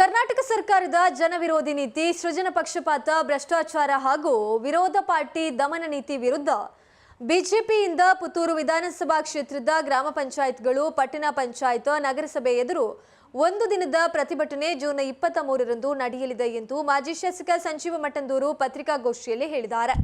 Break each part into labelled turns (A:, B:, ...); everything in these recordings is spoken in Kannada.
A: ಕರ್ನಾಟಕ ಸರ್ಕಾರದ ಜನವಿರೋಧಿ ನೀತಿ, ಸೃಜನ ಪಕ್ಷಪಾತ, ಭ್ರಷ್ಟಾಚಾರ ಹಾಗೂ ವಿರೋಧ ಪಾರ್ಟಿ ದಮನ ನೀತಿ ವಿರುದ್ಧ ಬಿಜೆಪಿಯಿಂದ ಪುತ್ತೂರು ವಿಧಾನಸಭಾ ಕ್ಷೇತ್ರದ ಗ್ರಾಮ ಪಂಚಾಯತ್ಗಳು, ಪಟ್ಟಣ ಪಂಚಾಯತ್, ನಗರಸಭೆ ಎದುರು ಒಂದು ದಿನದ ಪ್ರತಿಭಟನೆ ಜೂನ್ ಇಪ್ಪತ್ತ ಮೂರರಂದು ನಡೆಯಲಿದೆ ಎಂದು ಮಾಜಿ ಶಾಸಕ ಸಂಜೀವ ಮಠಂದೂರು ಪತ್ರಿಕಾಗೋಷ್ಠಿಯಲ್ಲಿ ಹೇಳಿದ್ದಾರೆ.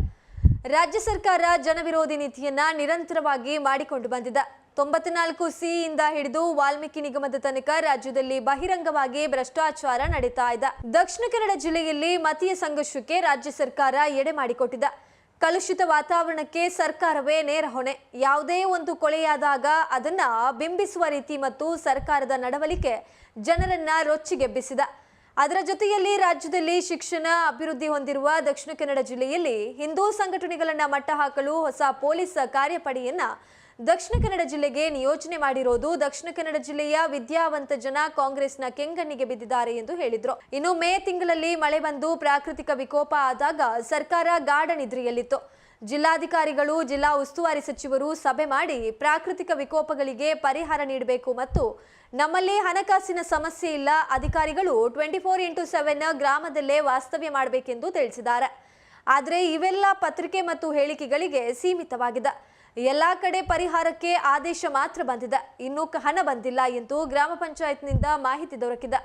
A: ರಾಜ್ಯ ಸರ್ಕಾರ ಜನವಿರೋಧಿ ನೀತಿಯನ್ನ ನಿರಂತರವಾಗಿ ಮಾಡಿಕೊಂಡು ಬಂದಿದೆ. ತೊಂಬತ್ನಾಲ್ಕು ಸಿಯಿಂದ ಹಿಡಿದು ವಾಲ್ಮೀಕಿ ನಿಗಮದ ತನಕ ರಾಜ್ಯದಲ್ಲಿ ಬಹಿರಂಗವಾಗಿ ಭ್ರಷ್ಟಾಚಾರ ನಡೀತಾ ಇದೆ. ದಕ್ಷಿಣ ಕನ್ನಡ ಜಿಲ್ಲೆಯಲ್ಲಿ ಮತೀಯ ಸಂಘರ್ಷಕ್ಕೆ ರಾಜ್ಯ ಸರ್ಕಾರ ಎಡೆ ಮಾಡಿಕೊಟ್ಟಿದೆ. ಕಲುಷಿತ ವಾತಾವರಣಕ್ಕೆ ಸರ್ಕಾರವೇ ನೇರ ಹೊಣೆ. ಯಾವುದೇ ಒಂದು ಕೊಳೆಯಾದಾಗ ಅದನ್ನ ಬಿಂಬಿಸುವ ರೀತಿ ಮತ್ತು ಸರ್ಕಾರದ ನಡವಳಿಕೆ ಜನರನ್ನ ರೊಚ್ಚಿಗೆಬ್ಬಿಸಿದೆ. ಅದರ ಜೊತೆಯಲ್ಲಿ ರಾಜ್ಯದಲ್ಲಿ ಶಿಕ್ಷಣ ಅಭಿವೃದ್ಧಿ ಹೊಂದಿರುವ ದಕ್ಷಿಣ ಕನ್ನಡ ಜಿಲ್ಲೆಯಲ್ಲಿ ಹಿಂದೂ ಸಂಘಟನೆಗಳನ್ನ ಮಟ್ಟ ಹಾಕಲು ಹೊಸ ಪೊಲೀಸ್ ಕಾರ್ಯಪಡೆಯನ್ನ ದಕ್ಷಿಣ ಕನ್ನಡ ಜಿಲ್ಲೆಗೆ ನಿಯೋಜನೆ ಮಾಡಿರೋದು ದಕ್ಷಿಣ ಕನ್ನಡ ಜಿಲ್ಲೆಯ ವಿದ್ಯಾವಂತ ಜನ ಕಾಂಗ್ರೆಸ್ನ ಕೆಂಗಣ್ಣಿಗೆ ಬಿದ್ದಿದ್ದಾರೆ ಎಂದು ಹೇಳಿದ್ರು. ಇನ್ನು ಮೇ ತಿಂಗಳಲ್ಲಿ ಮಳೆ ಬಂದು ಪ್ರಾಕೃತಿಕ ವಿಕೋಪ ಆದಾಗ ಸರ್ಕಾರ ಗಾಢ ನಿದ್ರೆಯಲ್ಲಿತ್ತು. ಜಿಲ್ಲಾಧಿಕಾರಿಗಳು, ಜಿಲ್ಲಾ ಉಸ್ತುವಾರಿ ಸಚಿವರು ಸಭೆ ಮಾಡಿ ಪ್ರಾಕೃತಿಕ ವಿಕೋಪಗಳಿಗೆ ಪರಿಹಾರ ನೀಡಬೇಕು ಮತ್ತು ನಮ್ಮಲ್ಲಿ ಹಣಕಾಸಿನ ಸಮಸ್ಯೆ ಇಲ್ಲ, ಅಧಿಕಾರಿಗಳು ಟ್ವೆಂಟಿ ಫೋರ್ ಇಂಟು ಸೆವೆನ್ ಗ್ರಾಮದಲ್ಲೇ ವಾಸ್ತವ್ಯ ಮಾಡಬೇಕೆಂದು ತಿಳಿಸಿದ್ದಾರೆ. ಆದರೆ ಇವೆಲ್ಲ ಪತ್ರಿಕೆ ಮತ್ತು ಹೇಳಿಕೆಗಳಿಗೆ ಸೀಮಿತವಾಗಿದೆ. ಎಲ್ಲ ಕಡೆ ಪರಿಹಾರಕ್ಕೆ ಆದೇಶ ಮಾತ್ರ ಬಂದಿದೆ. ಇನ್ನೂ ಹಣ ಬಂದಿಲ್ಲ ಎಂದು ಗ್ರಾಮ ಪಂಚಾಯತ್ನಿಂದ ಮಾಹಿತಿ ದೊರಕಿದೆ.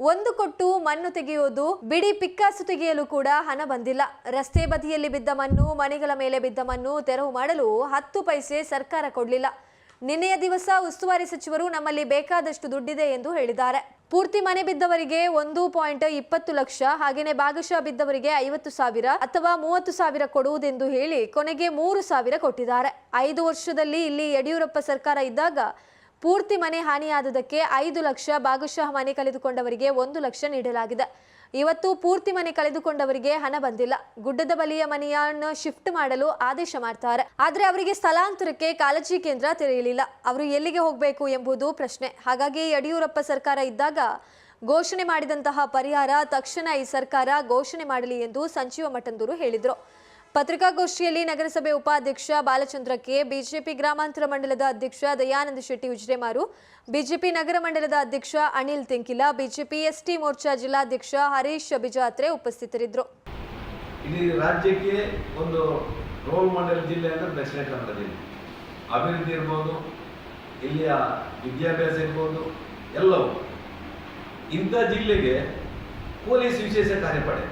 A: ಒಂದು ಕೊಟ್ಟು ಮಣ್ಣು ತೆಗೆಯೋದು, ಬಿಡಿ ಪಿಕ್ಕಾಸು ತೆಗೆಯಲು ಕೂಡ ಹಣ ಬಂದಿಲ್ಲ. ರಸ್ತೆ ಬದಿಯಲ್ಲಿ ಬಿದ್ದ ಮಣ್ಣು, ಮನೆಗಳ ಮೇಲೆ ಬಿದ್ದ ಮಣ್ಣು ತೆರವು ಮಾಡಲು ಹತ್ತು ಪೈಸೆ ಸರ್ಕಾರ ಕೊಡಲಿಲ್ಲ. ನಿನ್ನೆಯ ದಿವಸ ಉಸ್ತುವಾರಿ ಸಚಿವರು ನಮ್ಮಲ್ಲಿ ಬೇಕಾದಷ್ಟು ದುಡ್ಡಿದೆ ಎಂದು ಹೇಳಿದ್ದಾರೆ. ಪೂರ್ತಿ ಮನೆ ಬಿದ್ದವರಿಗೆ ಒಂದು ಪಾಯಿಂಟ್ ಇಪ್ಪತ್ತು ಲಕ್ಷ ಹಾಗೆಯೇ ಭಾಗಶಃ ಬಿದ್ದವರಿಗೆ ಐವತ್ತು ಸಾವಿರ ಅಥವಾ ಮೂವತ್ತು ಸಾವಿರ ಕೊಡುವುದೆಂದು ಹೇಳಿ ಕೊನೆಗೆ ಮೂರು ಸಾವಿರ ಕೊಟ್ಟಿದ್ದಾರೆ. ಐದು ವರ್ಷದಲ್ಲಿ ಇಲ್ಲಿ ಯಡಿಯೂರಪ್ಪ ಸರ್ಕಾರ ಇದ್ದಾಗ ಪೂರ್ತಿ ಮನೆ ಹಾನಿಯಾದುದಕ್ಕೆ ಐದು ಲಕ್ಷ ಭಾಗಶಃ ಮನೆ ಕಳೆದುಕೊಂಡವರಿಗೆ ಒಂದು ಲಕ್ಷ ನೀಡಲಾಗಿದೆ. ಇವತ್ತು ಪೂರ್ತಿ ಮನೆ ಕಳೆದುಕೊಂಡವರಿಗೆ ಹಣ ಬಂದಿಲ್ಲ. ಗುಡ್ಡದ ಬಲಿಯ ಮನೆಯನ್ನು ಶಿಫ್ಟ್ ಮಾಡಲು ಆದೇಶ ಮಾಡ್ತಾರೆ. ಆದರೆ ಅವರಿಗೆ ಸ್ಥಳಾಂತರಕ್ಕೆ ಕಾಳಜಿ ಕೇಂದ್ರ ತೆರೆಯಲಿಲ್ಲ. ಅವರು ಎಲ್ಲಿಗೆ ಹೋಗಬೇಕು ಎಂಬುದು ಪ್ರಶ್ನೆ. ಹಾಗಾಗಿ ಯಡಿಯೂರಪ್ಪ ಸರ್ಕಾರ ಇದ್ದಾಗ ಘೋಷಣೆ ಮಾಡಿದಂತಹ ಪರಿಹಾರ ತಕ್ಷಣ ಈ ಸರ್ಕಾರ ಘೋಷಣೆ ಮಾಡಲಿ ಎಂದು ಸಂಜೀವ ಮಠಂದೂರು ಹೇಳಿದರು. ಪತ್ರಿಕಾಗೋಷ್ಠಿಯಲ್ಲಿ ನಗರಸಭೆ ಉಪಾಧ್ಯಕ್ಷ ಬಾಲಚಂದ್ರ ಕೆ, ಬಿಜೆಪಿ ಗ್ರಾಮಾಂತರ ಮಂಡಲದ ಅಧ್ಯಕ್ಷ ದಯಾನಂದ ಶೆಟ್ಟಿ ಉಜ್ರೆಮಾರು, ಬಿಜೆಪಿ ನಗರ ಮಂಡಲದ ಅಧ್ಯಕ್ಷ ಅನಿಲ್ ತೆಂಕಿಲ, ಬಿಜೆಪಿ ಎಸ್ಟಿ ಮೋರ್ಚಾ ಜಿಲ್ಲಾಧ್ಯಕ್ಷ ಹರೀಶ್ ಅಭಿಜಾತ್ರೆ ಉಪಸ್ಥಿತರಿದ್ದರು.
B: ಇಡೀ ರಾಜ್ಯಕ್ಕೆ ಒಂದು ರೋಲ್ ಮಾಡೆಲ್ ಜಿಲ್ಲೆ ಅಂದರೆ ದಕ್ಷಿಣ ಕನ್ನಡ ಜಿಲ್ಲೆ. ಅಭಿವೃದ್ಧಿ ಇರ್ಬೋದು, ಇಲ್ಲಿಯ ವಿದ್ಯಾಭ್ಯಾಸ ಇರ್ಬೋದು, ಎಲ್ಲವೂ. ಇಂಥ ಜಿಲ್ಲೆಗೆ ಪೊಲೀಸ್ ವಿಶೇಷ ಕಾರ್ಯಪಡೆ.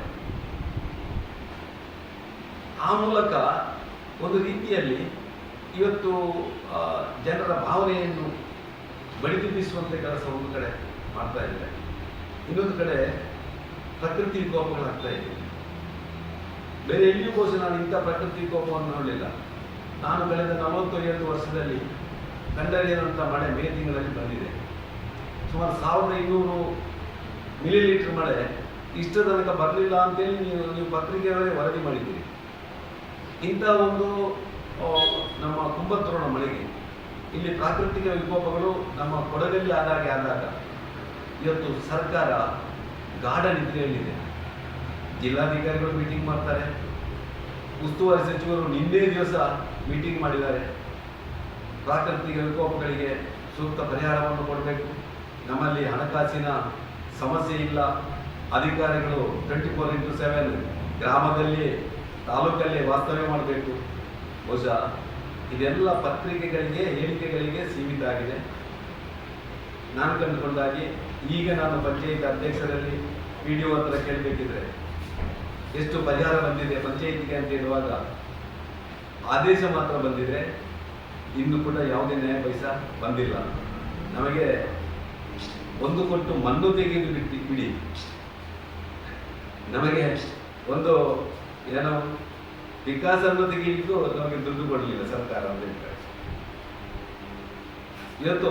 B: ಆ ಮೂಲಕ ಒಂದು ರೀತಿಯಲ್ಲಿ ಇವತ್ತು ಜನರ ಭಾವನೆಯನ್ನು ಬಡಿದುಬಿಸುವಂಥ ಕೆಲಸ ಒಂದು ಕಡೆ ಮಾಡ್ತಾ ಇದ್ದಾರೆ ಇನ್ನೊಂದು ಕಡೆ ಪ್ರಕೃತಿ ವಿಕೋಪಗಳಾಗ್ತಾ ಇದೆ. ಬೇರೆ ಎಲ್ಲಿಯೂ ಬಹುಶಃ ನಾನು ಇಂಥ ಪ್ರಕೃತಿ ವಿಕೋಪವನ್ನು ನೋಡಲಿಲ್ಲ. ನಾನು ಕಳೆದ ನಲವತ್ತೈದು ವರ್ಷದಲ್ಲಿ ಕಂಡರಿಯದಂಥ ಮಳೆ ಮೇ ತಿಂಗಳಲ್ಲಿ ಬಂದಿದೆ. ಸುಮಾರು ಸಾವಿರದ ಇನ್ನೂರು ಮಿಲಿಲೀಟರ್ ಮಳೆ ಇಷ್ಟ ತನಕ ಬರಲಿಲ್ಲ ಅಂತೇಳಿ ನೀವು ನೀವು ಪತ್ರಿಕೆಗಳೇ ವರದಿ ಮಾಡಿದ್ದೀರಿ. ಇಂಥ ಒಂದು ನಮ್ಮ ಕುಂಭದ್ರೋಣ ಮಳೆಗೆ. ಇಲ್ಲಿ ಪ್ರಾಕೃತಿಕ ವಿಕೋಪಗಳು ನಮ್ಮ ಕೊಡಗಲ್ಲಿ ಆದಾಗೆ ಆದಾಗ ಇವತ್ತು ಸರ್ಕಾರ ಗಾಢ ನಿದ್ರೆಯಲ್ಲಿದೆ. ಜಿಲ್ಲಾಧಿಕಾರಿಗಳು ಮೀಟಿಂಗ್ ಮಾಡ್ತಾರೆ. ಉಸ್ತುವಾರಿ ಸಚಿವರು ನಿನ್ನೆ ದಿವಸ ಮೀಟಿಂಗ್ ಮಾಡಿದ್ದಾರೆ. ಪ್ರಾಕೃತಿಕ ವಿಕೋಪಗಳಿಗೆ ಸೂಕ್ತ ಪರಿಹಾರವನ್ನು ಕೊಡಬೇಕು. ನಮ್ಮಲ್ಲಿ ಹಣಕಾಸಿನ ಸಮಸ್ಯೆ ಇಲ್ಲ. ಅಧಿಕಾರಿಗಳು ಟ್ವೆಂಟಿ ಫೋರ್ ಇಂಟು ಸೆವೆನ್ ಗ್ರಾಮದಲ್ಲಿ ತಾಲೂಕಲ್ಲಿ ವಾಸ್ತವ್ಯ ಮಾಡಬೇಕು. ಬಹುಶಃ ಇದೆಲ್ಲ ಪತ್ರಿಕೆಗಳಿಗೆ, ಹೇಳಿಕೆಗಳಿಗೆ ಸೀಮಿತ ಆಗಿದೆ. ನಾನು ಕಂಡುಕೊಂಡಾಗಿ ಈಗ ನಾನು ಪಂಚಾಯತ್ ಅಧ್ಯಕ್ಷರಲ್ಲಿ ಪಿ ಡಿ ಒ ಹತ್ರ ಕೇಳಬೇಕಿದ್ರೆ ಎಷ್ಟು ಪರಿಹಾರ ಬಂದಿದೆ ಪಂಚಾಯಿತಿಗೆ ಅಂತ ಹೇಳುವಾಗ ಆದೇಶ ಮಾತ್ರ ಬಂದಿದೆ ಇನ್ನು ಕೂಡ ಯಾವುದೇ ನ್ಯಾಯ ಪೈಸ ಬಂದಿಲ್ಲ. ನಮಗೆ ಒಂದು ಕೊಟ್ಟು ಮಣ್ಣು ತೆಗೆದು ಬಿಟ್ಟು ಬಿಡಿ. ನಮಗೆ ಒಂದು ಏನೋ ವಿಕಾಸವನ್ನು ತೆಗೆಯಲಿಕ್ಕೂ ನಮಗೆ ದುಡ್ಡು ಕೊಡಲಿಲ್ಲ ಸರ್ಕಾರ ಅಂತ ಹೇಳ್ತಾರೆ ಇವತ್ತು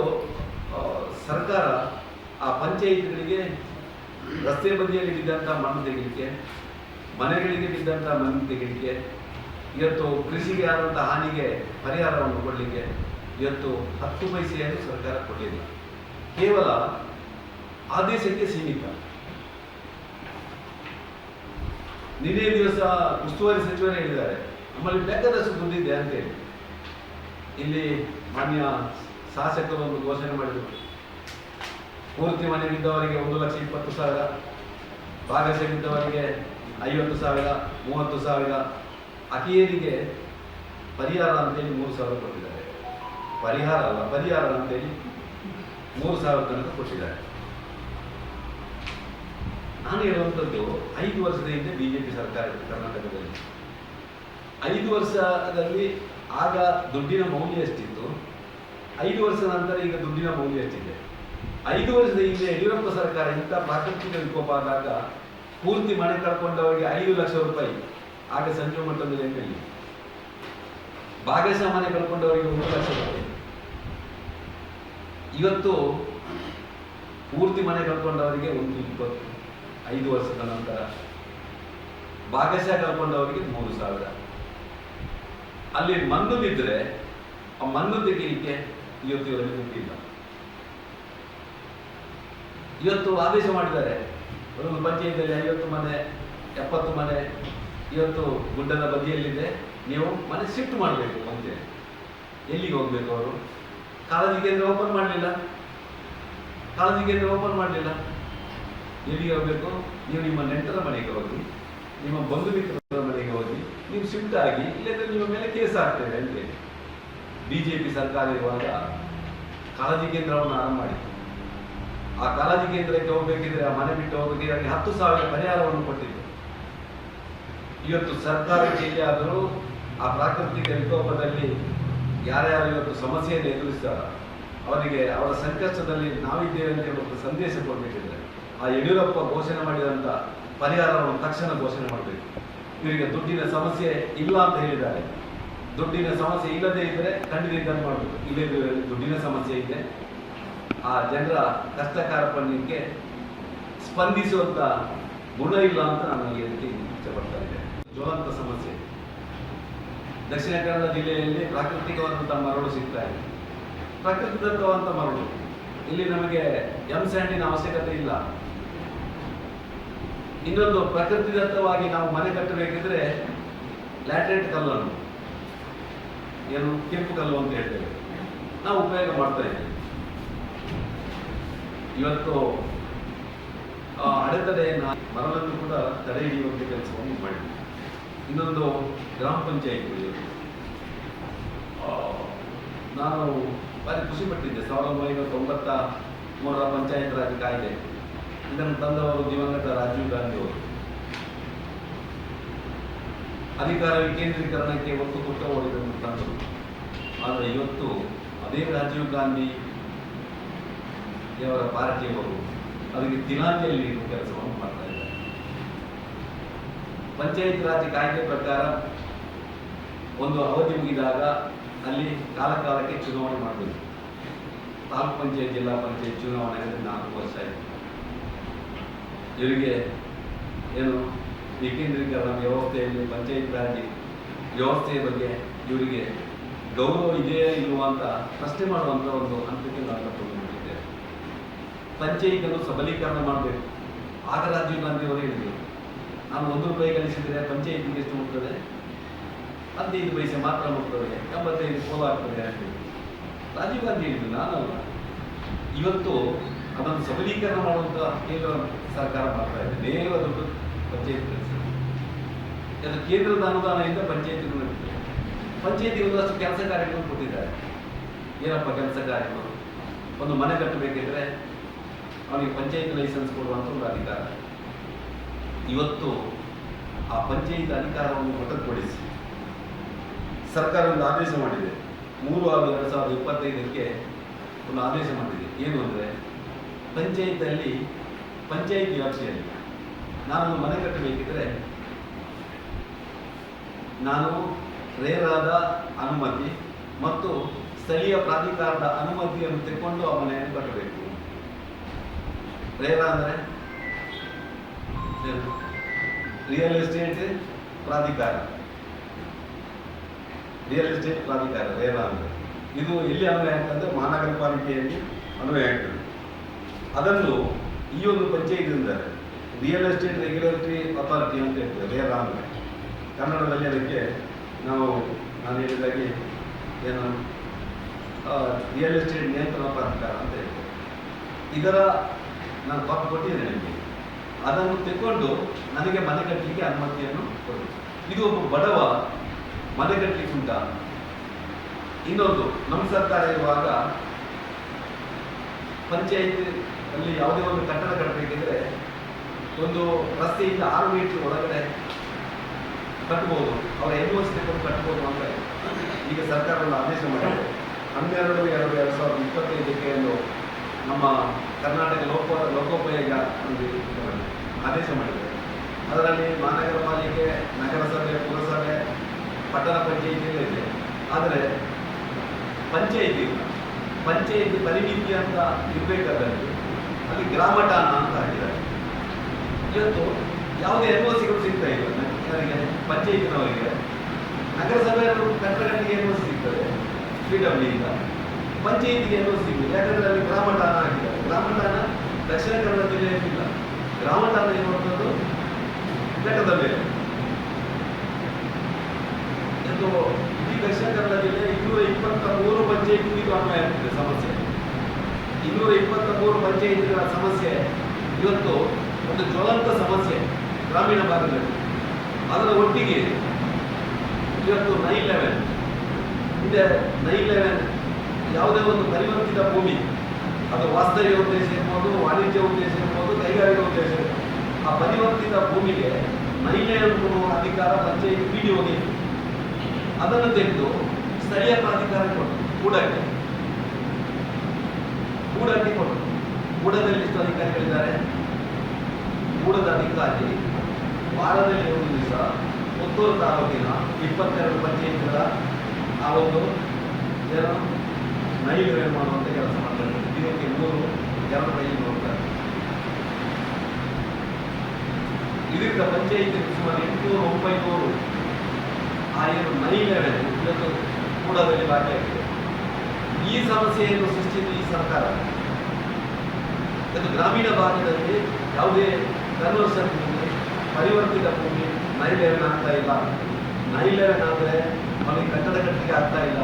B: ಸರ್ಕಾರ ಆ ಪಂಚಾಯಿತಿಗಳಿಗೆ ರಸ್ತೆ ಬದಿಯಲ್ಲಿ ಬಿದ್ದಂಥ ಮಣ್ಣು ತೆಗಿಲಿಕ್ಕೆ, ಮನೆಗಳಿಗೆ ಬಿದ್ದಂಥ ಮಣ್ಣು ತೆಗಿಲಿಕ್ಕೆ, ಇವತ್ತು ಕೃಷಿಗೆ ಆದಂಥ ಹಾನಿಗೆ ಪರಿಹಾರವನ್ನು ಕೊಡಲಿಕ್ಕೆ ಇವತ್ತು ಹತ್ತು ಪೈಸೆಯನ್ನು ಸರ್ಕಾರ ಕೊಡಲಿಲ್ಲ ಕೇವಲ ಆದೇಶಕ್ಕೆ ಸೀಮಿತ. ನಿನ್ನೆ ದಿವಸ ಉಸ್ತುವಾರಿ ಸಚಿವರೇ ಹೇಳಿದ್ದಾರೆ ನಮ್ಮಲ್ಲಿ ಬೇಕಾದಷ್ಟು ದುಡ್ಡಿದೆ ಅಂತೇಳಿ ಇಲ್ಲಿ ಮಾನ್ಯ ಶಾಸಕರು ಒಂದು ಘೋಷಣೆ ಮಾಡಿದರು. ಪೂರ್ತಿ ಮನೆ ಬಿದ್ದವರಿಗೆ ಒಂದು ಲಕ್ಷ ಇಪ್ಪತ್ತು ಸಾವಿರ, ಭಾಗಶಃ ಬಿದ್ದವರಿಗೆ ಐವತ್ತು ಸಾವಿರ, ಮೂವತ್ತು ಸಾವಿರ ಅಕಿಯರಿಗೆ ಪರಿಹಾರ ಅಂತೇಳಿ ಮೂರು ಸಾವಿರ ಕೊಟ್ಟಿದ್ದಾರೆ. ಪರಿಹಾರ ಅಲ್ಲ, ಪರಿಹಾರ ಅಂತೇಳಿ ಮೂರು ಸಾವಿರ ತನಕ ಕೊಟ್ಟಿದ್ದಾರೆ. ನಾನು ಹೇಳುವಂಥದ್ದು ಐದು ವರ್ಷದ ಹಿಂದೆ ಬಿ ಜೆ ಪಿ ಸರ್ಕಾರ ಇತ್ತು ಕರ್ನಾಟಕದಲ್ಲಿ. ಐದು ವರ್ಷದಲ್ಲಿ ಆಗ ದುಡ್ಡಿನ ಮೌಲ್ಯ ಎಷ್ಟಿತ್ತು? ಐದು ವರ್ಷ ನಂತರ ಈಗ ದುಡ್ಡಿನ ಮೌಲ್ಯ ಎಷ್ಟಿದೆ? ಐದು ವರ್ಷದ ಹಿಂದೆ ಯಡಿಯೂರಪ್ಪ ಸರ್ಕಾರ ಇಂಥ ಪ್ರಾಕೃತಿಕ ವಿಕೋಪ ಆದಾಗ ಪೂರ್ತಿ ಮನೆ ಕಳ್ಕೊಂಡವರಿಗೆ ಐದು ಲಕ್ಷ ರೂಪಾಯಿ ಆಗ ಸಂಜು ಮಟ್ಟದ ಲೆಕ್ಕದಲ್ಲಿ ಭಾಗಶಃ ಮನೆ ಕಳ್ಕೊಂಡವರಿಗೆ ಒಂದು ಲಕ್ಷ ರೂಪಾಯಿ. ಇವತ್ತು ಪೂರ್ತಿ ಮನೆ ಕಳ್ಕೊಂಡವರಿಗೆ ಒಂದು ಇಪ್ಪತ್ತು. ಐದು ವರ್ಷದ ನಂತರ ಭಾಗಶಃ ಕಳ್ಕೊಂಡವರಿಗೆ ಮೂರು ಸಾವಿರ. ಅಲ್ಲಿ ಮಣ್ಣು ಬಿದ್ದರೆ ಆ ಮಣ್ಣು ತೆಗೀಲಿಕ್ಕೆ ಇವತ್ತು ಇವರಲ್ಲಿ ದುಡ್ಡಿಲ್ಲ ಇವತ್ತು ಆದೇಶ ಮಾಡಿದ್ದಾರೆ. ಒಂದು ಪಂಚಾಯತಿಯಲ್ಲಿ ಐವತ್ತು ಮನೆ, ಎಪ್ಪತ್ತು ಮನೆ ಇವತ್ತು ಗುಡ್ಡದ ಬದಿಯಲ್ಲಿದೆ. ನೀವು ಮನೆ ಶಿಫ್ಟ್ ಮಾಡಬೇಕು ಮುಂಚೆ. ಎಲ್ಲಿಗೆ ಹೋಗ್ಬೇಕು ಅವರು? ಕಾಲೇಜಿಗೆ ಓಪನ್ ಮಾಡಲಿಲ್ಲ. ಕಾಲೇಜಿಗೆ ಓಪನ್ ಮಾಡಲಿಲ್ಲ. ಎಲ್ಲಿಗೆ ಹೋಗ್ಬೇಕು ನೀವು ನಿಮ್ಮ ನೆಂಟರ ಮನೆಗೆ ಹೋಗಿ, ನಿಮ್ಮ ಬಂಧು ಮಿತ್ರರ ಮನೆಗೆ ಹೋಗಿ, ನೀವು ಶಿಫ್ಟ್ ಆಗಿ, ಇಲ್ಲದ್ರೆ ನಿಮ್ಮ ಮೇಲೆ ಕೇಸ್ ಆಗ್ತೇವೆ ಜೆ ಪಿ ಸರ್ಕಾರ ಇರುವಾಗ ಕಾಳಜಿ ಕೇಂದ್ರವನ್ನು ಆರಂಭ ಮಾಡಿತ್ತು. ಆ ಕಾಳಜಿ ಕೇಂದ್ರಕ್ಕೆ ಹೋಗ್ಬೇಕಿದ್ರೆ ಆ ಮನೆ ಬಿಟ್ಟು ಹೋಗಿ ಅಲ್ಲಿ ಹತ್ತು ಸಾವಿರ ಪರಿಹಾರವನ್ನು ಕೊಟ್ಟಿತ್ತು ಇವತ್ತು ಸರ್ಕಾರಕ್ಕೆ ಎಲ್ಲಿಯಾದರೂ ಆ ಪ್ರಾಕೃತಿಕ ವಿಕೋಪದಲ್ಲಿ ಯಾರ್ಯಾರು ಇವತ್ತು ಸಮಸ್ಯೆಯನ್ನು ಎದುರಿಸ್ತಾರ, ಅವರಿಗೆ ಅವರ ಸಂಕಷ್ಟದಲ್ಲಿ ನಾವಿದ್ದೇವೆ ಅಂತ ಸಂದೇಶ ಕೊಡಬೇಕಿದ್ರೆ ಆ ಯಡಿಯೂರಪ್ಪ ಘೋಷಣೆ ಮಾಡಿದಂಥ ಪರಿಹಾರವನ್ನು ತಕ್ಷಣ ಘೋಷಣೆ ಮಾಡಬೇಕು. ಇವರಿಗೆ ದುಡ್ಡಿನ ಸಮಸ್ಯೆ ಇಲ್ಲ ಅಂತ ಹೇಳಿದ್ದಾರೆ. ದುಡ್ಡಿನ ಸಮಸ್ಯೆ ಇಲ್ಲದೇ ಇದ್ದರೆ ಖಂಡಿತ ಇದನ್ನು ಮಾಡಬೇಕು. ಇಲ್ಲದೇ ದುಡ್ಡಿನ ಸಮಸ್ಯೆ ಇದೆ. ಆ ಜನರ ಕಷ್ಟ ಕಾರ್ಪಣ್ಯಕ್ಕೆ ಸ್ಪಂದಿಸುವಂಥ ಗುಣ ಇಲ್ಲ ಅಂತ ನಾನು ಹೇಳಲಿಕ್ಕೆ ಇಚ್ಛಪಡ್ತಾ ಇದ್ದೇನೆ ಜ್ವಲಂತ ಸಮಸ್ಯೆ. ದಕ್ಷಿಣ ಕನ್ನಡ ಜಿಲ್ಲೆಯಲ್ಲಿ ಪ್ರಾಕೃತಿಕವಾದಂಥ ಮರಳು ಸಿಗ್ತಾ ಇದೆ. ಪ್ರಾಕೃತಿಕವಾದಂಥ ಮರಳು. ಇಲ್ಲಿ ನಮಗೆ ಎಂ ಸ್ಯಾಂಡಿನ ಅವಶ್ಯಕತೆ ಇಲ್ಲ. ಇನ್ನೊಂದು ಪ್ರಕೃತಿದತ್ತವಾಗಿ ನಾವು ಮನೆ ಕಟ್ಟಬೇಕಿದ್ರೆ ಲ್ಯಾಟ್ರೇಟ್ ಕಲ್ಲನ್ನು. ಏನು? ಕೆಂಪು ಕಲ್ಲು ಅಂತ ಹೇಳ್ತೇವೆ. ನಾವು ಉಪಯೋಗ ಮಾಡ್ತಾ ಇದ್ದೇವೆ. ಇವತ್ತು ಅಡೆತಡೆಯನ್ನು ಮರಳನ್ನು ಕೂಡ ತಡೆ ಹಿಡಿಯುವಂಥ ಕೆಲಸವನ್ನು ಮಾಡಿ. ಇನ್ನೊಂದು ಗ್ರಾಮ ಪಂಚಾಯಿತಿ ನಾನು ಭಾರಿ ಖುಷಿಪಟ್ಟಿದ್ದೆ ಸಾವಿರದ ಒಂಬೈನೂರ ತೊಂಬತ್ತ ಮೂರರ ಪಂಚಾಯತ್ ರಾಜ್ ಕಾಯ್ದೆ. ಇದನ್ನು ತಂದವರು ದಿವಂಗತ ರಾಜೀವ್ ಗಾಂಧಿ ಅವರು. ಅಧಿಕಾರ ವಿಕೇಂದ್ರೀಕರಣಕ್ಕೆ ಒತ್ತು ಕೊಟ್ಟವರು ಇದನ್ನು ತಂದರು. ಆದರೆ ಇವತ್ತು ಅದೇ ರಾಜೀವ್ ಗಾಂಧಿ ಅವರ ಪಾರ್ಟಿಯವರು ಅದಕ್ಕೆ ತಿಲಾಂಜಲಿ ಕೆಲಸವನ್ನು ಮಾಡ್ತಾ ಇದ್ದಾರೆ. ಪಂಚಾಯತ್ ರಾಜ್ ಕಾಯ್ದೆ ಪ್ರಕಾರ ಒಂದು ಅವಧಿ ಮುಗಿದಾಗ ಅಲ್ಲಿ ಕಾಲ ಕಾಲಕ್ಕೆ ಚುನಾವಣೆ ಮಾಡಬೇಕು. ತಾಲೂಕ್ ಪಂಚಾಯತ್, ಜಿಲ್ಲಾ ಪಂಚಾಯತ್ ಚುನಾವಣೆ ನಾಲ್ಕು ವರ್ಷ ಆಯಿತು. ಇವರಿಗೆ ಏನು ವಿಕೇಂದ್ರೀಕರಣ ವ್ಯವಸ್ಥೆಯಲ್ಲಿ ಪಂಚಾಯತ್ ರಾಜ್ ವ್ಯವಸ್ಥೆಯ ಬಗ್ಗೆ ಇವರಿಗೆ ಗೌರವ ಇದೆಯೇ ಇಲ್ವಾ ಅಂತ ಪ್ರಶ್ನೆ ಮಾಡುವಂಥ ಒಂದು ಹಂತಕ್ಕೆ ನಾವು ತಗೊಂಡಿದ್ದೇವೆ ಪಂಚಾಯಿತನ್ನು ಸಬಲೀಕರಣ ಮಾಡಬೇಕು. ಆಗ ರಾಜೀವ್ ಗಾಂಧಿ ಅವರು ಹೇಳಿದರು, ನಾನು ಒಂದು ರೂಪಾಯಿ ಗಳಿಸಿದರೆ ಪಂಚಾಯಿತಿಗೆ ಎಷ್ಟು ಮುಟ್ತದೆ ಹದಿನೈದು ಪೈಸೆ ಮಾತ್ರ ಮುಟ್ತದೆ ಎಂಬತ್ತೈದು ಸೋಲಾಗ್ತದೆ ಅಂತ. ರಾಜೀವ್ ಗಾಂಧಿ ಹೇಳಿದ್ರು, ನಾನಲ್ಲ. ಇವತ್ತು ಅದನ್ನು ಸಬಲೀಕರಣ ಮಾಡುವಂಥ ಕೇಂದ್ರ ಸರ್ಕಾರ ಮಾಡ್ತಾ ಇದೆ. ನೇರ ದುಡ್ಡು ಪಂಚಾಯತ್ ಅದು ಕೇಂದ್ರದ ಅನುದಾನದಿಂದ ಪಂಚಾಯತ್ಗಳು ಪಂಚಾಯತಿ ಒಂದಷ್ಟು ಕೆಲಸ ಕಾರ್ಯಗಳು ಕೊಟ್ಟಿದ್ದಾರೆ. ಏನಪ್ಪ ಕೆಲಸ ಕಾರ್ಯಗಳು? ಒಂದು ಮನೆ ಕಟ್ಟಬೇಕಿದ್ರೆ ಅವನಿಗೆ ಪಂಚಾಯತ್ ಲೈಸೆನ್ಸ್ ಕೊಡುವಂಥ ಒಂದು ಅಧಿಕಾರ. ಇವತ್ತು ಆ ಪಂಚಾಯತ್ ಅಧಿಕಾರವನ್ನು ಮೊಟಕುಗೊಳಿಸಿ ಸರ್ಕಾರ ಒಂದು ಆದೇಶ ಮಾಡಿದೆ. ಮೂರು ಆರು ಎರಡು ಸಾವಿರದ ಇಪ್ಪತ್ತೈದಕ್ಕೆ ಒಂದು ಆದೇಶ ಮಾಡಿದೆ. ಏನು ಅಂದರೆ ಪಂಚಾಯತಲ್ಲಿ ಪಂಚಾಯತ್ ವ್ಯಾಪ್ತಿಯಲ್ಲಿ ನಾನು ಮನೆ ಕಟ್ಟಬೇಕಿದ್ರೆ ನಾನು ರೇರಾದ ಅನುಮತಿ ಮತ್ತು ಸ್ಥಳೀಯ ಪ್ರಾಧಿಕಾರದ ಅನುಮತಿಯನ್ನು ತೆಗೆಕೊಂಡು ಆ ಮನೆಯನ್ನು ಕಟ್ಟಬೇಕು. ರೇರಾ ಅಂದರೆ ರಿಯಲ್ ಎಸ್ಟೇಟ್ ಪ್ರಾಧಿಕಾರ. ರಿಯಲ್ ಎಸ್ಟೇಟ್ ಪ್ರಾಧಿಕಾರ, ರೇರಾ ಅಂದರೆ. ಇದು ಎಲ್ಲಿ ಅನ್ವಯ ಆಗ್ತದೆ? ಮಹಾನಗರ ಪಾಲಿಕೆಯಲ್ಲಿ ಅನ್ವಯ ಆಗ್ತದೆ. ಅದನ್ನು ಈ ಒಂದು ಪಂಚಾಯಿತಿಯಿಂದ ರಿಯಲ್ ಎಸ್ಟೇಟ್ ರೆಗ್ಯುಲೇಟರಿ ಅಥಾರಿಟಿ ಅಂತ ಹೇಳ್ತೇವೆ ರೇರಾ ಅಂದರೆ ಕನ್ನಡದಲ್ಲಿ ಅದಕ್ಕೆ ನಾವು, ನಾನು ಹೇಳಿದಾಗೆ ಏನು ರಿಯಲ್ ಎಸ್ಟೇಟ್ ನಿಯಂತ್ರಣ ಪ್ರಾಧಿಕಾರ ಅಂತ ಹೇಳ್ತೇವೆ. ಇದರ ನಾನು ಕಾಪಿ ಕೊಟ್ಟಿದ್ದೇನೆ ನಿಮಗೆ. ಅದನ್ನು ತೆಕ್ಕೊಂಡು ನನಗೆ ಮನೆ ಕಟ್ಟಲಿಕ್ಕೆ ಅನುಮತಿಯನ್ನು ಕೊಡಿ. ಇದು ಒಬ್ಬ ಬಡವ ಮನೆ ಕಟ್ಟಲಿಕ್ಕೆ ಉಂಟ. ಇನ್ನೊಂದು, ನಮ್ಮ ಸರ್ಕಾರ ಇರುವಾಗ ಪಂಚಾಯತ್ ಅಲ್ಲಿ ಯಾವುದೇ ಒಂದು ಕಟ್ಟಡ ಕಟ್ಟಬೇಕಿದ್ರೆ ಒಂದು ರಸ್ತೆಯಿಂದ ಆರು ಮೀಟರ್ ಒಳಗಡೆ ಕಟ್ಬೋದು. ಅವರ ಎನ್ ಓ ಸಿ ತೆಗೆದು ಕಟ್ಬೋದು ಅಂತ ಈಗ ಸರ್ಕಾರ ಒಂದು ಆದೇಶ ಮಾಡಿದೆ. ಹನ್ನೆರಡು, ಎರಡು ಎರಡು ಸಾವಿರದ ಇಪ್ಪತ್ತೈದಕ್ಕೆ ನಮ್ಮ ಕರ್ನಾಟಕ ಲೋಕ, ಲೋಕೋಪಯೋಗ ಆದೇಶ ಮಾಡಿದೆ. ಅದರಲ್ಲಿ ಮಹಾನಗರ ಪಾಲಿಕೆ, ನಗರಸಭೆ, ಪುರಸಭೆ, ಪಟ್ಟಣ ಪಂಚಾಯಿತಿ ಇದೆ. ಆದರೆ ಪಂಚಾಯಿತಿ ಇಲ್ಲ. ಪಂಚಾಯಿತಿ ಪರಿಮಿತಿ ಅಂತ ಇರಬೇಕಾದಲ್ಲಿ ಅಲ್ಲಿ ಗ್ರಾಮ ಠಾಣ ಅಂತ ಹೇಳಿದ್ದಾರೆ. ಇವತ್ತು ಯಾವುದೇ ಎನ್ ಓ ಸಿಗಳು ಸಿಗ್ತಾ ಇಲ್ಲ. ಯಾರಿಗೆ? ಪಂಚಾಯತಿನವರಿಗೆ. ನಗರಸಭೆಯವರು ಕಟ್ಟಡಗಳಿಗೆ ಎನ್ ಓ ಸಿಗ್ತದೆ. ಪಿ ಡಬ್ಲ್ಯೂ ಇಂದ ಪಂಚಾಯತಿಗೆ ಎನ್ ಸಿ ಸಿಗುವುದು ಯಾಕಂದ್ರೆ ಅಲ್ಲಿ ಗ್ರಾಮಟಾನ ಆಗಿದೆ ಗ್ರಾಮಟಾನ ದಕ್ಷಿಣ ಕನ್ನಡ ಜಿಲ್ಲೆಯಲ್ಲಿಲ್ಲ ಗ್ರಾಮ ಠಾಣ ಇರುವಂಥದ್ದು ಬೆಟ್ಟದಲ್ಲಿ ಎಂದು ಇಡೀ ದಕ್ಷಿಣ ಕನ್ನಡ ಜಿಲ್ಲೆ ಇನ್ನೂರ ಇಪ್ಪತ್ತ ಮೂರು ಪಂಚಾಯತಿ ಇದು ಅನ್ವಯ ಆಗ್ತಿದೆ ಸಮಸ್ಯೆ. ಇನ್ನೂರ ಇಪ್ಪತ್ತ ಮೂರು ಪಂಚಾಯಿತಿಗಳ ಸಮಸ್ಯೆ. ಇವತ್ತು ಒಂದು ಜ್ವಲಂತ ಸಮಸ್ಯೆ ಗ್ರಾಮೀಣ ಭಾಗದಲ್ಲಿ. ಅದರ ಒಟ್ಟಿಗೆ ಇವತ್ತು ನೈನ್ ಲೆವೆನ್ ಇದೆ ನೈನ್ ಲೆವೆನ್ ಯಾವುದೇ ಒಂದು ಪರಿವರ್ತಿತ ಭೂಮಿ, ಅದು ವಾಸ್ತವ್ಯ ಉದ್ದೇಶ ಇರ್ಬೋದು, ವಾಣಿಜ್ಯ ಉದ್ದೇಶ ಇರ್ಬೋದು, ಕೈಗಾರಿಕಾ ಉದ್ದೇಶ ಆ ಪರಿವರ್ತಿತ ಭೂಮಿಗೆ ನೈನ್ ಕೊಡುವ ಅಧಿಕಾರ ಪಂಚಾಯಿತಿ ಪಿ ಡಿ ಅದನ್ನು ತೆಗೆದು ಸ್ಥಳೀಯ ಪ್ರಾಧಿಕಾರ ಕೊಟ್ಟು ಕೂಡಕ್ಕೆ ಕೂಡಕ್ಕೆ ಕೊಟ್ಟು ಕೂಡದಲ್ಲಿ ಎಷ್ಟು ಅಧಿಕಾರಿಗಳಿದ್ದಾರೆ ಕೂಡದ ಅಧಿಕಾರಿ. ವಾರದಲ್ಲಿ ಒಂದು ದಿವಸ, ಪುತ್ತೂರು ತಾಲೂಕಿನ ಇಪ್ಪತ್ತೆರಡು ಪಂಚಾಯತ್ಗಳ ಆ ಒಂದು ಏನು ನೈವೇದ್ಯ ಮಾಡುವಂಥ ಕೆಲಸ ಮಾಡ್ತಾರೆ. ಇದಕ್ಕೆ ಮೂರು, ಎರಡು ಮೈಲಿ ನೋಡ್ತಾರೆ. ಇದರಿಂದ ಪಂಚಾಯಿತಿ ಸುಮಾರು ಎಂಟುನೂರು, ಒಂಬೈನೂರು ಆ ಏನು ನೈವೇದ್ಯ ಇವತ್ತು ಕೂಡದಲ್ಲಿ ಭಾಗಿಯಾಗಿದೆ ಈ ಸಮಸ್ಯೆಯನ್ನು ಸೃಷ್ಟಿಸಿದ ಈ ಸರ್ಕಾರ. ಇದು ಗ್ರಾಮೀಣ ಭಾಗದಲ್ಲಿ ಯಾವುದೇ ಕನ್ವರ್ಷನ್ ಭೂಮಿ ಪರಿವರ್ತಿತ ಭೂಮಿ ನೈಲೇರಣ ಆಗ್ತಾ ಇಲ್ಲ. ನೈಲೇರಣ ಆದರೆ ಅವನಿಗೆ ಕಟ್ಟಡ ಕಟ್ಟಲಿಕ್ಕೆ ಆಗ್ತಾ ಇಲ್ಲ.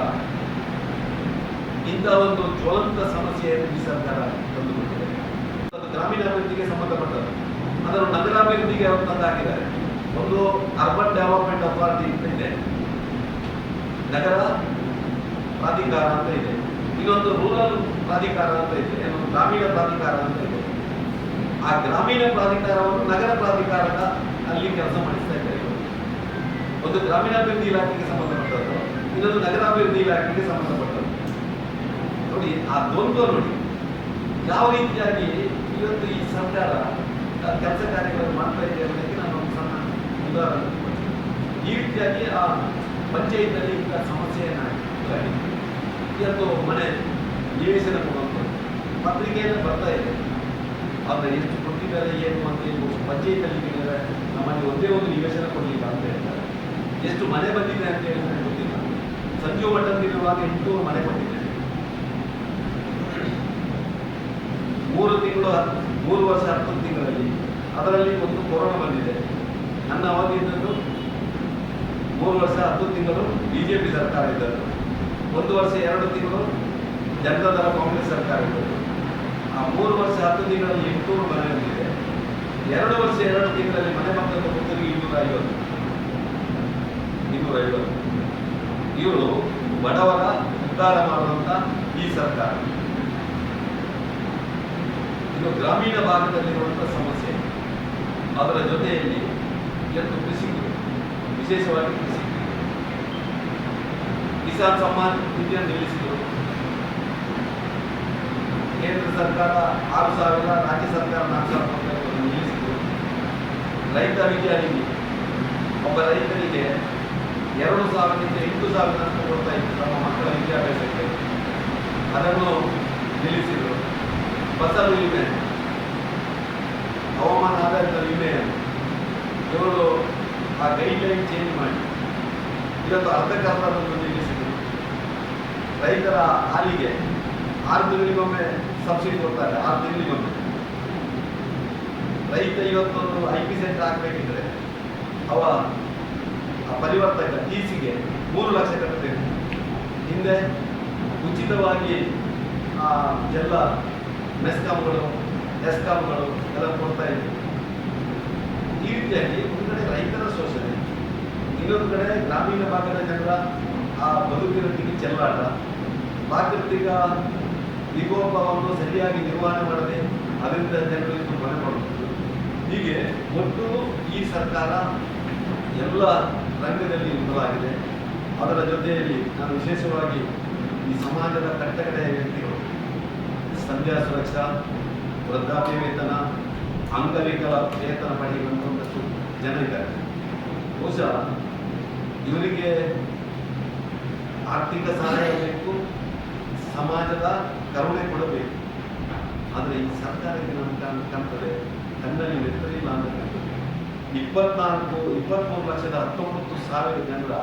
B: ಇಂಥ ಒಂದು ಜ್ವಲಂತ ಸಮಸ್ಯೆಯನ್ನು ಈ ಸರ್ಕಾರ ತಂದುಕೊಟ್ಟಿದೆ. ಅದು ಗ್ರಾಮೀಣಾಭಿವೃದ್ಧಿಗೆ ಸಂಬಂಧಪಟ್ಟದ್ದು. ಅದನ್ನು ನಗರಾಭಿವೃದ್ಧಿಗೆ ಅವರು ತಂದಾಕಿದ್ದಾರೆ ಒಂದು ಅರ್ಬನ್ ಡೆವಲಪ್ಮೆಂಟ್ ಅಥಾರಿಟಿ ಅಂತ ಇದೆ. ನಗರ ಪ್ರಾಧಿಕಾರ ಅಂತ ಇದೆ. ಇನ್ನೊಂದು ರೂರಲ್ ಪ್ರಾಧಿಕಾರ ಅಂತ ಇದೆ ಇನ್ನೊಂದು ಗ್ರಾಮೀಣ ಪ್ರಾಧಿಕಾರ ಅಂತ ಇದೆ ಆ ಗ್ರಾಮೀಣ ಪ್ರಾಧಿಕಾರವನ್ನು ನಗರ ಪ್ರಾಧಿಕಾರದ ಅಲ್ಲಿ ಕೆಲಸ ಮಾಡಿಸ್ತಾ ಇದ್ದಾರೆ ಒಂದು ಗ್ರಾಮೀಣಾಭಿವೃದ್ಧಿ ಇಲಾಖೆಗೆ ಸಂಬಂಧಪಟ್ಟದ್ದು, ಇನ್ನೊಂದು ನಗರಾಭಿವೃದ್ಧಿ ಇಲಾಖೆಗೆ ಸಂಬಂಧಪಟ್ಟದ್ದು ನೋಡಿ, ಆ ದ್ವಂದ್ವ ನೋಡಿ ಯಾವ ರೀತಿಯಾಗಿ ಇವತ್ತು ಈ ಸರ್ಕಾರ ಕೆಲಸ ಕಾರ್ಯಗಳನ್ನು ಮಾಡ್ತಾ ಇದೆ ಅನ್ನೋದಕ್ಕೆ ನಾನು ಒಂದು ಸಣ್ಣ ಉದಾಹರಣೆ. ಈ ರೀತಿಯಾಗಿ ಆ ಪಂಚಾಯತ್ನಲ್ಲಿ ಸಮಸ್ಯೆಯನ್ನು. ಇವತ್ತು ಮನೆ ನಿವೇಶನ ಕೊಡುವಂಥದ್ದು. ಪತ್ರಿಕೆಯಲ್ಲಿ ಬರ್ತಾ ಇದೆ. ಆದರೆ ಎಷ್ಟು ಕೊಟ್ಟಿದ್ದಾರೆ, ಏನು ಅಂತ ಹೇಳಿ ಪಂಚಾಯತ್ನಲ್ಲಿ ಕೇಳಿದರೆ ನಮ್ಮಲ್ಲಿ ಒಂದೇ ಒಂದು ನಿವೇಶನ ಕೊಡಲಿಲ್ಲ ಅಂತ ಹೇಳ್ತಾರೆ ಎಷ್ಟು ಮನೆ ಬಂದಿದೆ ಅಂತ ಹೇಳಿ ನನಗೆ ಗೊತ್ತಿಲ್ಲ. ಸಂಜು ಮಠದಲ್ಲಿರುವಾಗ ಎಂಟು ಮನೆ ಕೊಟ್ಟಿದ್ದೇನೆ ಮೂರು ತಿಂಗಳು ಮೂರು ವರ್ಷ ಹತ್ತು ತಿಂಗಳಲ್ಲಿ ಅದರಲ್ಲಿ ಒಂದು ಕೊರೋನಾ ಬಂದಿದೆ. ನನ್ನ ಅವಧಿ ಇದ್ದದ್ದು ಮೂರು ವರ್ಷ ಹತ್ತು ತಿಂಗಳು ಬಿ ಜೆ ಪಿ ಸರ್ಕಾರ ಇದ್ದದ್ದು. ಒಂದು ವರ್ಷ ಎರಡು ತಿಂಗಳು ಜನತಾ ದಳ ಕಾಂಗ್ರೆಸ್ ಸರ್ಕಾರ ಆ ಮೂರು ವರ್ಷ ಹತ್ತು ತಿಂಗಳಲ್ಲಿ ಎಂಟುನೂರು ಮನೆ ಬಂದಿದೆ. ಎರಡು ವರ್ಷ ಎರಡು ತಿಂಗಳಲ್ಲಿ ಮನೆ ಮಕ್ಕಳ ಮಕ್ಕಳಿಗೆ ಇನ್ನೂರ ಐವತ್ತು. ಇನ್ನೂರ ಐವತ್ತು. ಇವರು ಬಡವರ ಉದ್ಧಾರ ಮಾಡುವಂತ ಈ ಸರ್ಕಾರ. ಇದು ಗ್ರಾಮೀಣ ಭಾಗದಲ್ಲಿರುವಂಥ ಸಮಸ್ಯೆ. ಅದರ ಜೊತೆಯಲ್ಲಿ ಇವತ್ತು ಕೃಷಿಕರು, ವಿಶೇಷವಾಗಿ ಕೃಷಿ ಕಿಸಾನ್ ಸಮ್ಮಾನ್ ನಿಧಿಯನ್ನು ನಿಲ್ಲಿಸಿದರು ಕೇಂದ್ರ ಸರ್ಕಾರ ಆರು ಸಾವಿರ, ರಾಜ್ಯ ಸರ್ಕಾರ ನಾಲ್ಕು ಸಾವಿರ ರೂಪಾಯಿ ನಿಲ್ಲಿಸಿದರು ರೈತ ವಿದ್ಯಾನಿಧಿ ಒಬ್ಬ ರೈತರಿಗೆ ಎರಡು ಸಾವಿರದಿಂದ ಎಂಟು ಸಾವಿರ ಅಂತ ಕೊಡ್ತಾ ಇತ್ತು ನಮ್ಮ ಮಕ್ಕಳ ವಿದ್ಯಾಭ್ಯಾಸಕ್ಕೆ. ಅದನ್ನು ನಿಲ್ಲಿಸಿದರು ಫಸಲು ವಿಮೆ. ಹವಾಮಾನ ಆಧಾರಿತ ವಿಮೆಯನ್ನು ಇವರು ಆ ಗೈಡ್ ಲೈನ್ ಚೇಂಜ್ ಮಾಡಿ. ಇವತ್ತು ಅರ್ಧ ನಿಲ್ಲಿಸಿದರು ರೈತರ ಹಾಲಿಗೆ ಆರು ತಿಂಗಳಿಗೊಮ್ಮೆ ಸಬ್ಸಿಡಿ ಕೊಡ್ತಾರೆ ಆರು ತಿಂಗಳಿಗೊಮ್ಮೆ. ರೈತ ಇವತ್ತೊಂದು ಐ ಪಿ ಸೆಂಟರ್ ಹಾಕಬೇಕಿದ್ರೆ ಅವ ಪರಿವರ್ತಕ ಟೀಸಿಗೆ ಮೂರು ಲಕ್ಷ ಕಟ್ಟಬೇಕು. ಹಿಂದೆ ಉಚಿತವಾಗಿ ಎಲ್ಲ ಮೆಸ್ಕಾಮ್ಗಳು ಎಸ್ಕಾಮ್ಗಳು ಎಲ್ಲ ಕೊಡ್ತಾ ಇದ್ವಿ ಈ ರೀತಿಯಾಗಿ ಒಂದು ಕಡೆ ರೈತರ ಶೋಷಣೆ, ಇನ್ನೊಂದು ಕಡೆ ಗ್ರಾಮೀಣ ಭಾಗದ ಜನರ ಆ ಬದುಕಿನೊಂದಿಗೆ ಚೆಲ್ಲಾಟ. ಪ್ರಾಕೃತಿಕ ವಿಕೋಪವನ್ನು ಸರಿಯಾಗಿ ನಿರ್ವಹಣೆ ಮಾಡದೆ ಅದರಿಂದ ಜನರಿಗೆ ಮನೆ ಹೀಗೆ ಒಟ್ಟು ಈ ಸರ್ಕಾರ ಎಲ್ಲ ರಂಗದಲ್ಲಿ ವಿಫಲವಾಗಿದೆ ಅದರ ಜೊತೆಯಲ್ಲಿ ನಾನು ವಿಶೇಷವಾಗಿ ಈ ಸಮಾಜದ ಕಟ್ಟಕಡೆಯ ವ್ಯಕ್ತಿಗಳು, ಸಂಧ್ಯಾ ಸುರಕ್ಷಾ ವೃದ್ಧಾಪ್ಯ ವೇತನ ಅಂಗವಿಕಲ ವೇತನ ಪಡೆಯುವಂತಹ ಜನರಿದ್ದಾರೆ ಬಹುಶಃ ಇವರಿಗೆ ಆರ್ಥಿಕ ಸಹಾಯ ಬೇಕು ಸಮಾಜದ ಕರುಣೆ ಕೊಡಬೇಕು. ಆದರೆ ಈ ಸರ್ಕಾರಕ್ಕೆ ನಾನು ಕಾಣ್- ಕಾಣ್ತದೆ? ಕಣ್ಣಲ್ಲಿ ನೆತ್ತರಿಲ್ಲ ಅಂತ ಕಾಣ್ತದೆ. ಇಪ್ಪತ್ನಾಲ್ಕು ಇಪ್ಪತ್ತ್ಮೂರು ಲಕ್ಷದ ಹತ್ತೊಂಬತ್ತು ಸಾವಿರ ಜನರ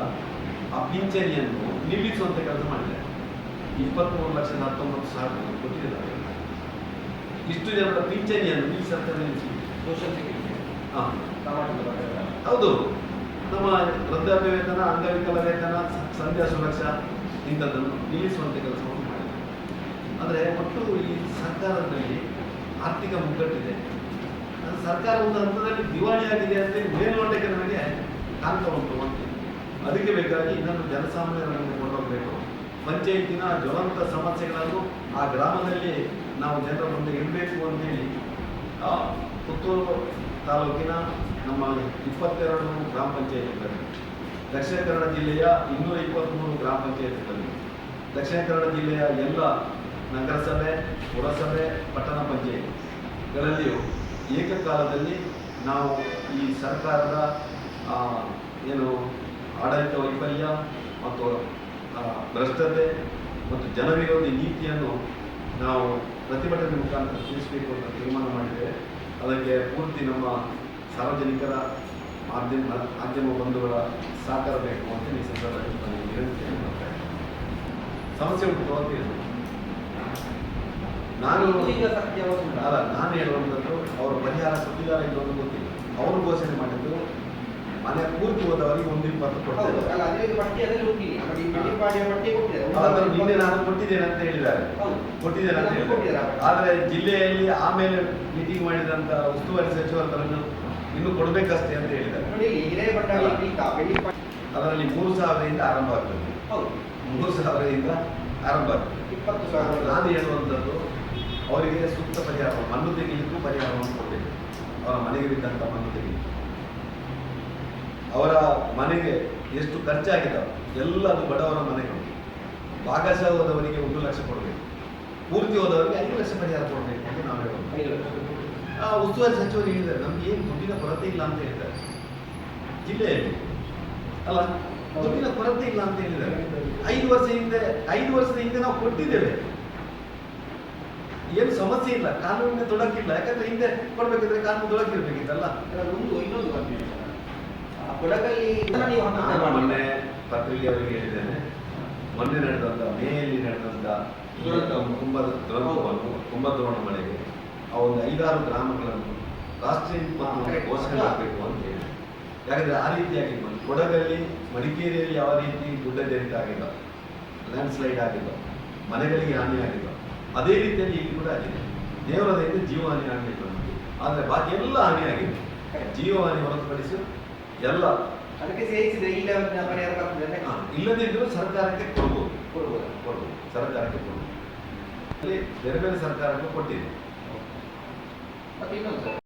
B: ಆ ಪಿಂಚಣಿಯನ್ನು ನಿಲ್ಲಿಸುವಂತೆ ಕೆಲಸ ಮಾಡಿದೆ ಇಪ್ಪತ್ಮೂರು ಲಕ್ಷದ ಹತ್ತೊಂಬತ್ತು ಸಾವಿರ ಕೊಟ್ಟಿದ್ದಾರೆ. ಇಷ್ಟು ಜನರ ಪಿಂಚಣಿಯನ್ನು ನಿಲ್ಲಿಸಿ
C: ಸೋಷಿಯಲ್ ಸೆಕ್ಯೂರಿಟಿ.
B: ಹಾ. ಹೌದು. ನಮ್ಮ ವೃದ್ಧಾಪ್ಯ ವೇತನ ಅಂಗವಿಕಲ ವೇತನ ಸಂಧ್ಯಾ ಸುರಕ್ಷಾ ಇಂಥದ್ದನ್ನು ನಿಲ್ಲಿಸುವಂತೆ ಕೆಲಸವನ್ನು ಮಾಡಿದೆ ಆದರೆ ಒಟ್ಟು ಈ ಸರ್ಕಾರದಲ್ಲಿ ಆರ್ಥಿಕ ಮುಗ್ಗಟ್ಟಿದೆ. ಅದು ಸರ್ಕಾರ ಒಂದು ಹಂತದಲ್ಲಿ ದಿವಾಳಿಯಾಗಿದೆ ಅಂದರೆ ಮೇಲ್ನೋಟಕ್ಕೆ ನಮಗೆ ಕಾಣ್ತಾ ಉಂಟು ಅಂತ ಅದಕ್ಕೆ ಬೇಕಾಗಿ ಇನ್ನೊಂದು ಜನಸಾಮಾನ್ಯರನ್ನು ಕೊಂಡೋಗಬೇಕು. ಪಂಚಾಯಿತಿನ ಜ್ವಲಂತ ಸಮಸ್ಯೆಗಳನ್ನು ಆ ಗ್ರಾಮದಲ್ಲಿ ನಾವು ಜನರ ಮುಂದೆ ಇಡಬೇಕು ಅಂತೇಳಿ ಪುತ್ತೂರು ತಾಲೂಕಿನ ನಮ್ಮ ಇಪ್ಪತ್ತೆರಡು ಗ್ರಾಮ ಪಂಚಾಯತಿಗಳಲ್ಲಿ ದಕ್ಷಿಣ ಕನ್ನಡ ಜಿಲ್ಲೆಯ ಇನ್ನೂರ ಇಪ್ಪತ್ತ್ಮೂರು ಗ್ರಾಮ ಪಂಚಾಯತಿಗಳಲ್ಲಿ ದಕ್ಷಿಣ ಕನ್ನಡ ಜಿಲ್ಲೆಯ ಎಲ್ಲ ನಗರಸಭೆ, ಪುರಸಭೆ, ಪಟ್ಟಣ ಪಂಚಾಯತ್ಗಳಲ್ಲಿಯೂ ಏಕಕಾಲದಲ್ಲಿ ನಾವು ಈ ಸರ್ಕಾರದ ಏನು ಆಡಳಿತ ವೈಫಲ್ಯ ಮತ್ತು ಭ್ರಷ್ಟತೆ ಮತ್ತು ಜನವಿರೋಧಿ ನೀತಿಯನ್ನು ನಾವು ಪ್ರತಿಭಟನೆ ಮುಖಾಂತರ ತಿಳಿಸಬೇಕು ಅಂತ ತೀರ್ಮಾನ ಮಾಡಿದೆ ಅದಕ್ಕೆ ಪೂರ್ತಿ ನಮ್ಮ ಸಾರ್ವಜನಿಕರ ಮಾಧ್ಯಮ ಮಾಧ್ಯಮ ಬಂಧುಗಳ ಸಹಕಾರ ಬೇಕು ಅಂತ ಈ ಸಂದರ್ಭದಲ್ಲಿ ನಾನು ವಿನಂತಿಯನ್ನು ಮಾಡ್ತಾ ಇದ್ದೇನೆ. ಸಮಸ್ಯೆ ಉಂಟು ಹೇಳಿದ್ರು. ನಾನು
C: ಈಗ
B: ಅಲ್ಲ ನಾನು ಹೇಳುವಂಥದ್ದು ಅವರ ಪರಿಹಾರ ಸುದ್ದಿಗಾರ ಇಲ್ಲೊಂದು ಗೊತ್ತಿಲ್ಲ. ಅವರು ಘೋಷಣೆ ಮಾಡಿದ್ದು ಮನೆ ಪೂರ್ತಿ ಹೋದವರಿಗೆ ಒಂದು ಇಪ್ಪತ್ತು
C: ಕೊಟ್ಟಿದ್ದಾರೆ
B: ನಿನ್ನೆ ನಾನು ಕೊಟ್ಟಿದ್ದೇನೆ ಅಂತ ಹೇಳಿದ್ದಾರೆ. ಕೊಟ್ಟಿದ್ದೇನೆ ಅಂತ ಹೇಳಿದ್ದಾರೆ. ಆದರೆ ಜಿಲ್ಲೆಯಲ್ಲಿ ಆಮೇಲೆ ಮೀಟಿಂಗ್ ಮಾಡಿದಂತ ಉಸ್ತುವಾರಿ ಸಚಿವರ ಅದನ್ನು ಇನ್ನು ಕೊಡಬೇಕಷ್ಟೇ ಅಂತ ಹೇಳಿದ್ದಾರೆ. ಅದರಲ್ಲಿ ಮೂರು ಸಾವಿರದಿಂದ ಆರಂಭ ಆಗ್ತದೆ. ಮೂರು ಸಾವಿರದಿಂದ ಆರಂಭ ಆಗ್ತದೆ.
C: ಇಪ್ಪತ್ತು ಸಾವಿರ.
B: ನಾನು ಹೇಳುವಂಥದ್ದು ಅವರಿಗೆ ಸೂಕ್ತ ಪರಿಹಾರ ಮಣ್ಣು ತೆಗೆಯಲಿಕ್ಕೂ ಪರಿಹಾರವನ್ನು ಕೊಡಬೇಕು ಅವರ ಮನೆಗೆ ಬಿದ್ದಂಥ ಮಣ್ಣು ತೆಗೆಯಲಿಕ್ಕೆ ಅವರ ಮನೆಗೆ ಎಷ್ಟು ಖರ್ಚಾಗಿದ್ದಾವೆ ಎಲ್ಲದು ಬಡವರ ಮನೆಗಳು ಭಾಗಶಃ ಹೋದವರಿಗೆ ಒಂದು ಲಕ್ಷ ಕೊಡಬೇಕು. ಪೂರ್ತಿ ಹೋದವರಿಗೆ ಐದು ಲಕ್ಷ ಪರಿಹಾರ ಕೊಡಬೇಕು ಅಂತ ನಾವು ಹೇಳೋದು ಆ ಉಸ್ತುವಾರಿ ಸಚಿವರು ಹೇಳಿದ್ದಾರೆ ನಮ್ಗೆ ಏನು ದುಡ್ಡಿನ ಕೊರತೆ ಇಲ್ಲ ಅಂತ ಹೇಳಿದ್ದಾರೆ. ಜಿಲ್ಲೆಯಲ್ಲಿ. ಅಲ್ಲ ದುಡ್ಡಿನ ಕೊರತೆ ಇಲ್ಲ ಅಂತ ಹೇಳಿದ್ದಾರೆ. ಐದು ವರ್ಷ ಹಿಂದೆ ಐದು ವರ್ಷದ ಹಿಂದೆ ನಾವು ಕೊಟ್ಟಿದ್ದೇವೆ. ಏನು ಸಮಸ್ಯೆ ಇಲ್ಲ ಕಾನೂನಿನ ತೊಡಕಿಲ್ಲ. ಯಾಕಂದ್ರೆ ಹಿಂದೆ ಕೊಡ್ಬೇಕಿದ್ರೆ ಕಾನೂನು ತೊಡಕಿರ್ಬೇಕಿತ್ತಲ್ಲ?
C: ಒಂದು ಇನ್ನೊಂದು ಕೊಡಗಲ್ಲಿ.
B: ಮೊನ್ನೆ ಪತ್ರಿಕೆ ಅವರಿಗೆ ಹೇಳಿದ್ದೇನೆ. ಮೊನ್ನೆ ನಡೆದಂತ ಮೇಯಲ್ಲಿ ನಡೆದಂತ. ಕುಂಭದ ದುರಂತವನ್ನು ಕುಂಭದ್ರೋಣ ಮಳೆಗೆ. ಆ ಒಂದು ಐದಾರು ಗ್ರಾಮಗಳನ್ನು ರಾಷ್ಟ್ರೀಯ. ಘೋಷಣೆ ಮಾಡಬೇಕು ಅಂತ ಹೇಳಿ. ಯಾಕಂದ್ರೆ ಆ ರೀತಿಯಾಗಿ ಕೊಡಗಲ್ಲಿ ಮಡಿಕೇರಿಯಲ್ಲಿ ಯಾವ ರೀತಿ ಗುಡ್ಡಜರಿತ ಆಗಿಲ್ಲ ಲ್ಯಾಂಡ್ ಸ್ಲೈಡ್ ಆಗಿಲ್ಲ ಮನೆಗಳಿಗೆ ಹಾನಿ ಆಗಿಲ್ಲ ಅದೇ ರೀತಿಯಲ್ಲಿ ಇಲ್ಲಿ ಕೂಡ ಆಗಿದೆ. ದೇವರದಿಂದ ಜೀವಹಾನಿ ಆಗಬೇಕು ನಮಗೆ ಆದರೆ ಬಾಕಿ ಎಲ್ಲ ಹಾನಿ ಆಗಿದೆ. ಜೀವಹಾನಿ ಹೊರತುಪಡಿಸಿ ಎಲ್ಲ.
C: ಅದಕ್ಕೆ ಸೇರಿಸಿದ್ರೆ ಇಲ್ಲ
B: ಇಲ್ಲದಿದ್ದರೂ ಸರ್ಕಾರಕ್ಕೆ ಕೊಡ್ಬೋದು.
C: ಕೊಡ್ಬೋದು.
B: ಕೊಡ್ಬೋದು. ಸರ್ಕಾರಕ್ಕೆ ಕೊಡ್ಬೋದು. ಅಲ್ಲಿ ಬೇರೆ ಬೇರೆ ಸರ್ಕಾರಕ್ಕೂ ಕೊಟ್ಟಿದೆ.
C: ಮತ್ತೆ ಇನ್ನೊಂದು ಸರ್